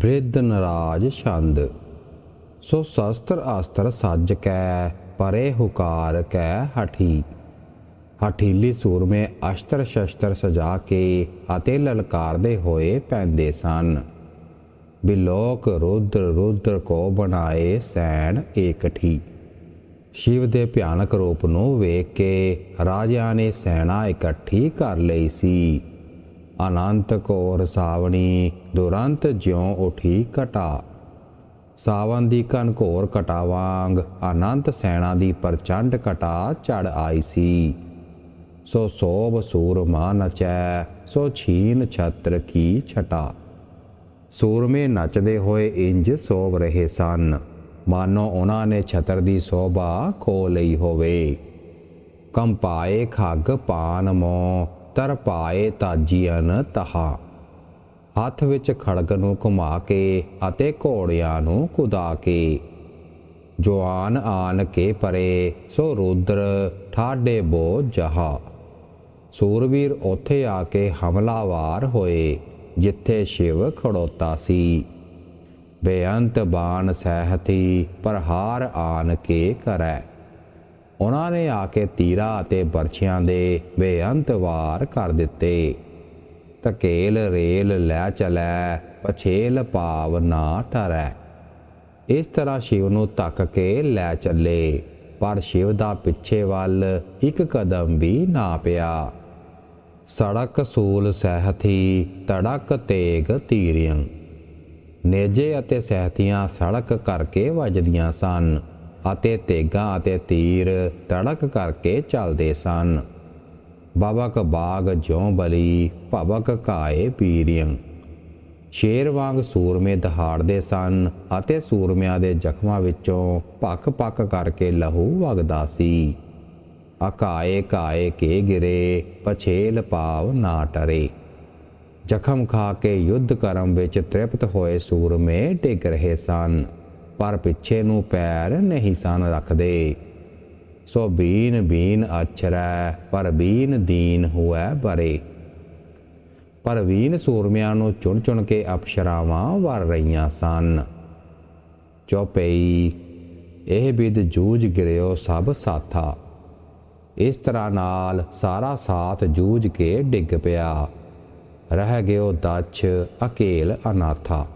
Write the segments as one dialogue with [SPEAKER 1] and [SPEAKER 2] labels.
[SPEAKER 1] ਬ੍ਰਿਧ ਨਰਾਜ ਛੰਦ, ਸੋ ਸ਼ਸਤਰ ਆਸਤਰ ਸੱਜ ਕੈ, ਪਰੇ ਹੁਕਾਰ ਕੈ ਹਠੀ। ਹਠੀਲੀ ਸੂਰਮੇ ਅਸ਼ਤਰ ਸ਼ਸਤਰ ਸਜਾ ਕੇ ਅਤੇ ਲਲਕਾਰਦੇ ਹੋਏ ਪੈਂਦੇ ਸਨ। ਬਿਲੋਕ ਰੁਦਰ ਰੁਦਰ ਕੋ ਬਣਾਏ ਸੈਣ ਏਕਠੀ। ਸ਼ਿਵ ਦੇ ਭਿਆਨਕ ਰੂਪ ਨੂੰ ਵੇਖ ਕੇ ਰਾਜਿਆਂ ਨੇ ਸੈਨਾ ਇਕੱਠੀ ਕਰ ਲਈ ਸੀ। ਅਨੰਤ ਕੋਰ ਸਾਵਣੀ, ਦੁਰੰਤ ਜਿਉ ਉਠੀ ਘਟਾ ਸਾਵਨ ਦੀ ਘਨਘੋਰ ਘਟਾ ਵਾਂਗ ਅਨੰਤ ਸੈਣਾ ਦੀ ਪ੍ਰਚੰਡ ਘਟਾ ਚੜ ਆਈ ਸੀ। ਸੋ ਸੋਭ ਸੂਰਮਾ ਨਚੈ, ਸੋ ਛੀਨ ਛਤਰ ਕੀ ਛਟਾ। ਸੂਰਮੇ ਨੱਚਦੇ ਹੋਏ ਇੰਜ ਸੋਭ ਰਹੇ ਸਨ। ਮਾਨੋ ਉਹਨਾਂ ਨੇ ਛਤਰ ਦੀ ਸੋਭਾ ਖੋ ਲਈ ਹੋਵੇ। ਕੰਪਾਏ ਖੱਗ ਪਾਨ ਮੋ ਤਰ ਪਾਏ ਤਾਜੀਅਨ ਤਹਾ। ਹੱਥ ਵਿੱਚ ਖੜਗ ਨੂੰ ਘੁਮਾ ਕੇ ਅਤੇ ਘੋੜਿਆਂ ਨੂੰ ਕੁਦਾ ਕੇ। ਜਵਾਨ ਆਨ ਕੇ ਪਰੇ, ਸੋ ਰੁਦਰ ਠਾਡੇ ਬੋ ਜਹਾ। ਸੂਰਵੀਰ ਉੱਥੇ ਆ ਕੇ ਹਮਲਾਵਾਰ ਹੋਏ, ਜਿੱਥੇ ਸ਼ਿਵ ਖੜੋਤਾ ਸੀ। ਬੇਅੰਤ ਬਾਣ ਸਹਿਤੀ, ਪ੍ਰਹਾਰ ਆਨ ਕੇ ਕਰੈ। ਉਹਨਾਂ ਨੇ ਆ ਕੇ ਤੀਰਾ ਅਤੇ ਬਰਛਿਆਂ ਦੇ ਬੇਅੰਤ ਵਾਰ ਕਰ ਦਿੱਤੇ। ਧਕੇਲ ਰੇਲ ਲੈ ਚਲੈ, ਪਛੇਲ ਭਾਵ ਨਾ ਟਰੈ ਇਸ ਤਰ੍ਹਾਂ ਸ਼ਿਵ ਨੂੰ ਧੱਕ ਕੇ ਲੈ ਚੱਲੇ, ਪਰ ਸ਼ਿਵ ਦਾ ਪਿੱਛੇ ਵੱਲ ਇੱਕ ਕਦਮ ਵੀ ਨਾ ਪਿਆ। ਸੜਕ ਸੂਲ ਸਹਿਤੀ ਤੜਕ ਤੇਗ ਤੀਰਿਆਂ। ਨੇਜੇ ਅਤੇ ਸਹਿਤੀਆਂ ਸੜਕ ਕਰਕੇ ਵੱਜਦੀਆਂ ਸਨ। ਅਤੇ ਤੇਗਾਂ ਅਤੇ ਤੀਰ ਤੜਕ ਕਰਕੇ ਚੱਲਦੇ ਸਨ। ਬਾਬਕ ਬਾਗ ਜਿਉ ਬਲੀ, ਭਵਕ ਕਾਏ ਪੀਰਿਆਂ ਸ਼ੇਰ ਵਾਂਗ ਸੂਰਮੇ ਦਹਾੜਦੇ ਸਨ ਅਤੇ ਸੂਰਮਿਆਂ ਦੇ ਜ਼ਖਮਾਂ ਵਿੱਚੋਂ ਪੱਕ-ਪੱਕ ਕਰਕੇ ਲਹੂ ਵਗਦਾ ਸੀ। ਅਕਾਏ ਕਾਏ ਕੇ ਗਿਰੇ, ਪਛੇਲ ਭਾਵ ਨਾ ਟਰੇ। ਜ਼ਖਮ ਖਾ ਕੇ ਯੁੱਧ ਕਰਮ ਵਿੱਚ ਤ੍ਰਿਪਤ ਹੋਏ ਸੂਰਮੇ ਡਿੱਗ ਰਹੇ ਸਨ। ਪਰ ਪਿੱਛੇ ਨੂੰ ਪੈਰ ਨਹੀਂ ਸਨ ਰੱਖਦੇ। ਸੋ ਬੀਨ ਬੀਨ ਅਛਰੈ, ਪਰ ਬੀਨ ਦੀਨ ਹੋਐ ਬਰੇ। ਪਰਵੀਨ ਸੂਰਮਿਆਂ ਨੂੰ ਚੁਣ ਚੁਣ ਕੇ ਅਪਸ਼ਰਾਵਾਂ ਵਰ ਰਹੀਆਂ ਸਨ। ਚੋਪਈ ਇਹ ਬਿਦ ਜੂਝ ਗਿਰਿਓ ਸਭ ਸਾਥਾ। ਇਸ ਤਰ੍ਹਾਂ ਨਾਲ ਸਾਰਾ ਸਾਥ ਜੂਝ ਕੇ ਡਿੱਗ ਪਿਆ। ਰਹਿ ਗਿਓ ਦਛ, ਅਕੇਲ ਅਨਾਥਾ।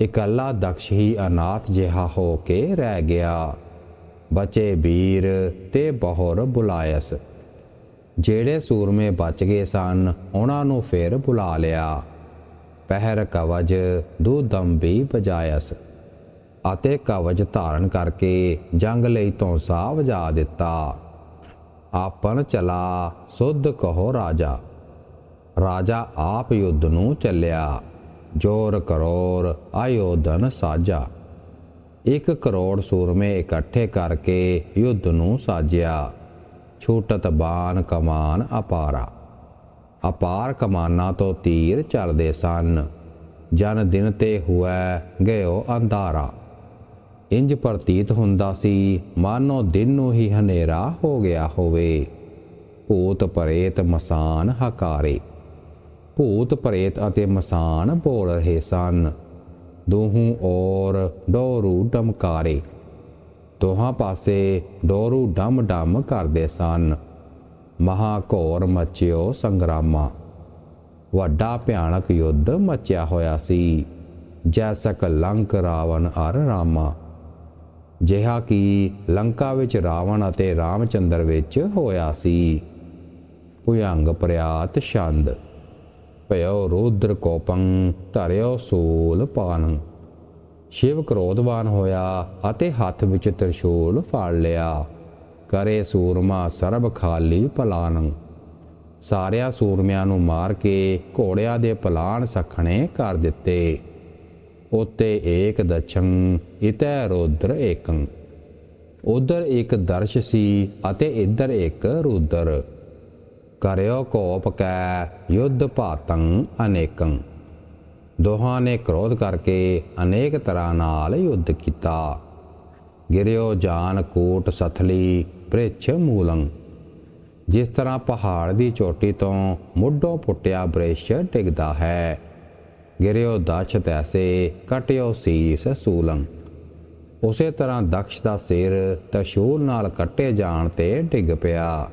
[SPEAKER 1] ਇਕੱਲਾ ਦਕਸ਼ ਹੀ ਅਨਾਥ ਜਿਹਾ ਹੋ ਕੇ ਰਹਿ ਗਿਆ। ਬਚੇ ਵੀਰ ਤੇ ਬਹੁਰ ਬੁਲਾਇਸ। ਜਿਹੜੇ ਸੂਰਮੇ ਬਚ ਗਏ ਸਨ, ਉਹਨਾਂ ਨੂੰ ਫਿਰ ਬੁਲਾ ਲਿਆ। ਪਹਿਰ ਕਵਜ ਦੂਦਮ ਵੀ ਬਜਾਇਸ ਅਤੇ ਕਵਜ ਧਾਰਨ ਕਰਕੇ ਜੰਗ ਲਈ ਧੌਂਸਾ ਵਜਾ ਦਿੱਤਾ। ਆਪਨ ਚਲਾ, ਸੁਧ ਕਹੋ ਰਾਜਾ। ਰਾਜਾ ਆਪ ਯੁੱਧ ਨੂੰ ਚੱਲਿਆ। ਜੋਰ ਕਰੋੜ ਆਯੋਧਨ ਸਾਜਾ। ਇੱਕ ਕਰੋੜ ਸੂਰਮੇ ਇਕੱਠੇ ਕਰਕੇ ਯੁੱਧ ਨੂੰ ਸਾਜਿਆ। ਛੂਟਤ ਬਾਨ ਕਮਾਨ ਅਪਾਰਾ। ਅਪਾਰ ਕਮਾਨਾਂ ਤੋਂ ਤੀਰ ਚੱਲਦੇ ਸਨ। ਜਨ ਦਿਨ ਤੇ ਹੋਇਆ ਗਇਓ ਅੰਧਾਰਾ। ਇੰਜ ਪ੍ਰਤੀਤ ਹੁੰਦਾ ਸੀ, ਮਾਨੋ ਦਿਨ ਨੂੰ ਹੀ ਹਨੇਰਾ ਹੋ ਗਿਆ ਹੋਵੇ। ਭੂਤ ਪ੍ਰੇਤ ਮਸਾਨ ਹਕਾਰੇ। ਭੂਤ ਪ੍ਰੇਤ ਅਤੇ ਮਸਾਨ ਬੋਲ ਰਹੇ ਸਨ। ਦੋਹੂ ਔਰ ਡੋਰੂ ਡਮਕਾਰੇ। ਦੋਹਾਂ ਪਾਸੇ ਡੋਰੂ ਡਮ ਡਮ ਕਰਦੇ ਸਨ। ਮਹਾ ਘੋਰ ਮਚਿਓ ਸੰਗਰਾਮਾ। ਵੱਡਾ ਭਿਆਨਕ ਯੁੱਧ ਮਚਿਆ ਹੋਇਆ ਸੀ। ਜੈਸਕ ਲੰਕ ਰਾਵਣ ਅਰ ਰਾਮਾ। ਜਿਹਾ ਕਿ ਲੰਕਾ ਵਿੱਚ ਰਾਵਣ ਅਤੇ ਰਾਮਚੰਦਰ ਵਿੱਚ ਹੋਇਆ ਸੀ। ਭੁਯੰਗ ਪ੍ਰਿਆਤ ਛੰਦ। ਭਇਓ ਰੁਦਰ ਕੋਪੰ ਧਰਿਓ ਸੂਲ ਪਾਨੰ। ਸ਼ਿਵ ਕ੍ਰੋਧਵਾਨ ਹੋਇਆ ਅਤੇ ਹੱਥ ਵਿੱਚ ਤ੍ਰਿਸ਼ੂਲ ਫੜ ਲਿਆ। ਕਰੇ ਸੂਰਮਾ ਸਰਬ ਖਾਲੀ ਪਲਾਨੰ। ਸਾਰਿਆਂ ਸੂਰਮਿਆਂ ਨੂੰ ਮਾਰ ਕੇ ਘੋੜਿਆਂ ਦੇ ਪਲਾਨ ਸਖਣੇ ਕਰ ਦਿੱਤੇ। ਉਤੇ ਏਕ ਦਛੰ, ਇਤੈ ਰੁਦਰ ਏਕੰ। ਉਧਰ ਇੱਕ ਦਰਸ਼ ਸੀ ਅਤੇ ਇੱਧਰ ਇੱਕ ਰੁਦਰ। ਕਰਿਓ ਕੋਪ ਕੈ ਯੁੱਧ ਭਾਤੰ ਅਨੇਕੰ। ਦੋਹਾਂ ਨੇ ਕ੍ਰੋਧ ਕਰਕੇ ਅਨੇਕ ਤਰ੍ਹਾਂ ਨਾਲ ਯੁੱਧ ਕੀਤਾ। ਗਿਰਿਓ ਜਾਨ ਕੋਟ ਸਥਲੀ ਬ੍ਰਿਛ ਮੂਲੰ। ਜਿਸ ਤਰ੍ਹਾਂ ਪਹਾੜ ਦੀ ਚੋਟੀ ਤੋਂ ਮੁੱਢੋਂ ਪੁੱਟਿਆ ਬ੍ਰਿਛ ਡਿੱਗਦਾ ਹੈ, ਗਿਰਿਓ ਦਛ ਤੈਸੇ ਕਟਿਓ ਸੀਸ ਸੂਲੰ। ਉਸੇ ਤਰ੍ਹਾਂ ਦਕਸ਼ ਦਾ ਸਿਰ ਤਸ਼ੂਲ ਨਾਲ ਕੱਟੇ ਜਾਣ ਤੇ ਡਿੱਗ ਪਿਆ।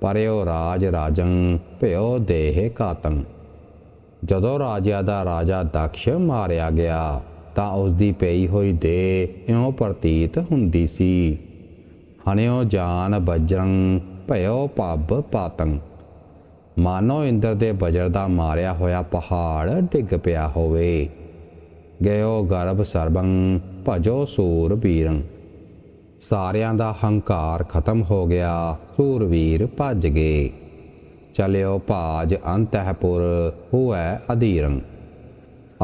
[SPEAKER 1] ਪਰਿਓ ਰਾਜ ਰਾਜੰ, ਭਿਓ ਦੇਹ ਕਾਤੰ ਜਦੋਂ ਰਾਜਿਆਂ ਦਾ ਰਾਜਾ ਦਕਸ਼ ਮਾਰਿਆ ਗਿਆ, ਤਾਂ ਉਸ ਦੀ ਪਈ ਹੋਈ ਦੇ ਇਉਂ ਪ੍ਰਤੀਤ ਹੁੰਦੀ ਸੀ। ਹਨਿਓ ਜਾਨ ਬਜਰੰ ਭਇਓ ਪੱਬ ਪਾਤੰ। ਮਾਨੋ ਇੰਦਰ ਦੇ ਬਜਰ ਦਾ ਮਾਰਿਆ ਹੋਇਆ ਪਹਾੜ ਡਿੱਗ ਪਿਆ ਹੋਵੇ। ਗਇਓ ਗਰਭ ਸਰਬੰ, ਭਜੋ ਸੂਰ ਵੀਰੰ ਸਾਰਿਆਂ ਦਾ ਹੰਕਾਰ ਖਤਮ ਹੋ ਗਿਆ, ਸੂਰਵੀਰ ਭੱਜ ਗਏ। ਚਲਿਓ ਭਾਜ ਅੰਤਹਿਪੁਰ, ਹੋਐ ਅਧੀਰੰ।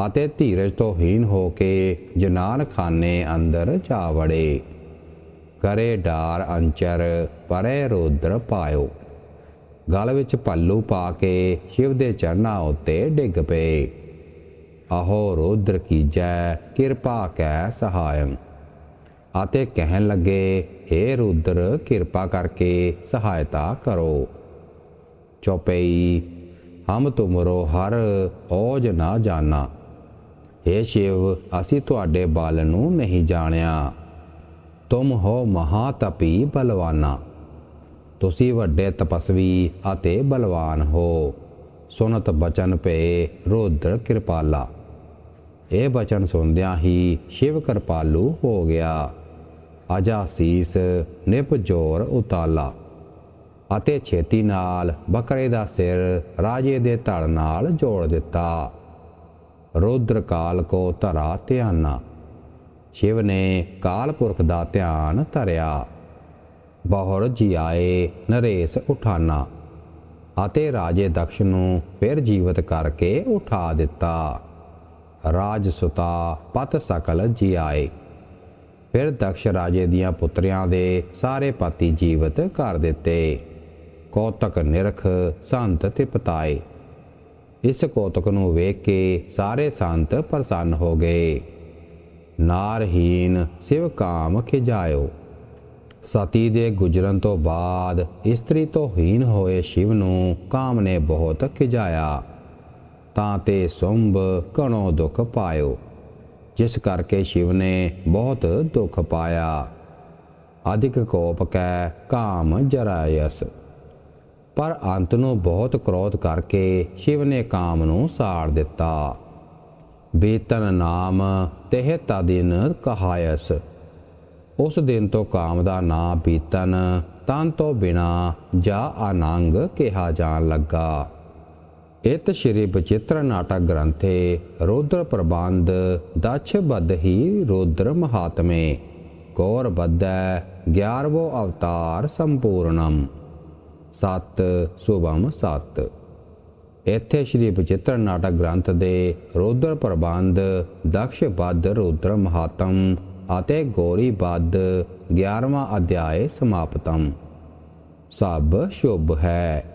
[SPEAKER 1] ਅਤੇ ਧੀਰਜ ਤੋਂ ਹੀਨ ਹੋ ਕੇ ਜਨਾਨ ਖਾਨੇ ਅੰਦਰ ਜਾ ਵੜੇ। ਕਰੇ ਡਾਰ ਅੰਚਰ, ਪਰੇ ਰੁਦਰ ਪਾਇਓ। ਗਲ ਵਿੱਚ ਪੱਲੂ ਪਾ ਕੇ ਸ਼ਿਵ ਦੇ ਚਰਨਾਂ ਉੱਤੇ ਡਿੱਗ ਪਏ। ਆਹੋ ਰੁਦਰ ਕੀਜੈ, ਕਿਰਪਾ ਕੈ ਸਹਾਇੰ। ਅਤੇ ਕਹਿਣ ਲੱਗੇ हे ਰੁਦਰ, ਕਿਰਪਾ ਕਰਕੇ ਸਹਾਇਤਾ ਕਰੋ। ਚੌਪਈ, ਹਮ ਤੁਮਰੋ ਹਰ ਔਜ ਨਾ ਜਾਣਾ। हे ਸ਼ਿਵ, ਅਸੀਂ ਤੁਹਾਡੇ ਬਲ ਨੂੰ ਨਹੀਂ ਜਾਣਿਆ। ਤੁਮ ਹੋ ਮਹਾਤਪੀ ਬਲਵਾਨਾ। ਤੁਸੀਂ ਵੱਡੇ ਤਪਸਵੀ ਅਤੇ ਬਲਵਾਨ ਹੋ। ਸੁਨਤ ਬਚਨ ਪਏ ਰੁਦਰ ਕਿਰਪਾਲਾ। ਇਹ ਬਚਨ ਸੁਣਦਿਆਂ ਹੀ ਸ਼ਿਵ ਕਿਰਪਾਲੂ ਹੋ ਗਿਆ। ਅਜਾ ਸੀਸ ਨਿਪ ਜੋਰ ਉਤਾਲਾ ਅਤੇ ਛੇਤੀ ਨਾਲ ਬੱਕਰੇ ਦਾ ਸਿਰ ਰਾਜੇ ਦੇ ਧੜ ਨਾਲ ਜੋੜ ਦਿੱਤਾ। ਰੁਦਰ ਕਾਲ ਕੋ ਧਰਾ ਧਿਆਨਾ। ਸ਼ਿਵ ਨੇ ਕਾਲ ਪੁਰਖ ਦਾ ਧਿਆਨ ਧਰਿਆ। ਬਹੁਰ ਜੀ ਆਏ ਨਰੇਸ ਉਠਾਨਾ ਅਤੇ ਰਾਜੇ ਦਕਸ਼ ਨੂੰ ਫਿਰ ਜੀਵਤ ਕਰਕੇ ਉਠਾ ਦਿੱਤਾ। ਰਾਜ ਸੁਤਾ ਪਤ ਸਕਲ ਜੀ ਆਏ ਫਿਰ ਦਕਸ਼ ਰਾਜੇ ਦੀਆਂ ਪੁੱਤਰਿਆਂ ਦੇ ਸਾਰੇ ਪਤੀ ਜੀਵਤ ਕਰ ਦਿੱਤੇ। ਕੌਤਕ ਨਿਰਖ ਸੰਤ ਤੇ ਪਤਾਏ ਇਸ ਕੌਤਕ ਨੂੰ ਵੇਖ ਕੇ ਸਾਰੇ ਸੰਤ ਪ੍ਰਸੰਨ ਹੋ ਗਏ। ਨਾਰਹੀਨ ਸਿਵ ਕਾਮ ਖਿਜਾਇਓ। ਸਤੀ ਦੇ ਗੁਜਰਨ ਤੋਂ ਬਾਅਦ ਇਸਤਰੀ ਤੋਂ ਹੀਨ ਹੋਏ ਸ਼ਿਵ ਨੂੰ ਕਾਮ ਨੇ ਬਹੁਤ ਖਿਜਾਇਆ। ਤਾਂ ਤੇ ਸੁੰਭ ਘਣੋ ਦੁੱਖ ਪਾਇਓ। ਜਿਸ ਕਰਕੇ ਸ਼ਿਵ ਨੇ ਬਹੁਤ ਦੁੱਖ ਪਾਇਆ। ਅਧਿਕ ਕੋਪ ਕੈ, ਕਾਮ ਜਰਾਇਸ ਪਰ ਅੰਤ ਨੂੰ ਬਹੁਤ ਕ੍ਰੋਧ ਕਰਕੇ ਸ਼ਿਵ ਨੇ ਕਾਮ ਨੂੰ ਸਾੜ ਦਿੱਤਾ। ਬੇਤਨ ਨਾਮ ਤਹਿ ਦਿਨ ਕਹਾਇਸ ਉਸ ਦਿਨ ਤੋਂ ਕਾਮ ਦਾ ਨਾਂ ਬੀਤਨ, ਤਨ ਤੋਂ ਬਿਨਾ ਜਾ ਆਨੰਗ ਕਿਹਾ ਜਾਣ ਲੱਗਾ। ਇਤ ਸ਼੍ਰੀ ਬਚਿੱਤਰ ਨਾਟਕ ਗ੍ਰੰਥੇ ਰੋਦਰ ਪ੍ਰਬੰਧ, ਦਛ ਬਦਹੀ ਰੋਦਰ ਮਹਾਤਮੇ ਗੌਰ ਬੱਧੈ 11ਵੋ ਅਵਤਾਰ ਸੰਪੂਰਨਮ ਸਤ, ਸੁਭਮ ਸਤ। ਇੱਥੇ ਸ਼੍ਰੀ ਬਚਿੱਤਰ ਨਾਟਕ ਗ੍ਰੰਥ ਦੇ ਰੋਦਰ ਪ੍ਰਬੰਧ ਦਕਸ਼ ਬੱਧ ਰੋਦਰ ਮਹਾਤਮ ਅਤੇ ਗੌਰੀ ਬੱਧ 11ਵਾਂ ਅਧਿਆਏ ਸਮਾਪਤਮ ਸਭ ਸ਼ੁਭ ਹੈ।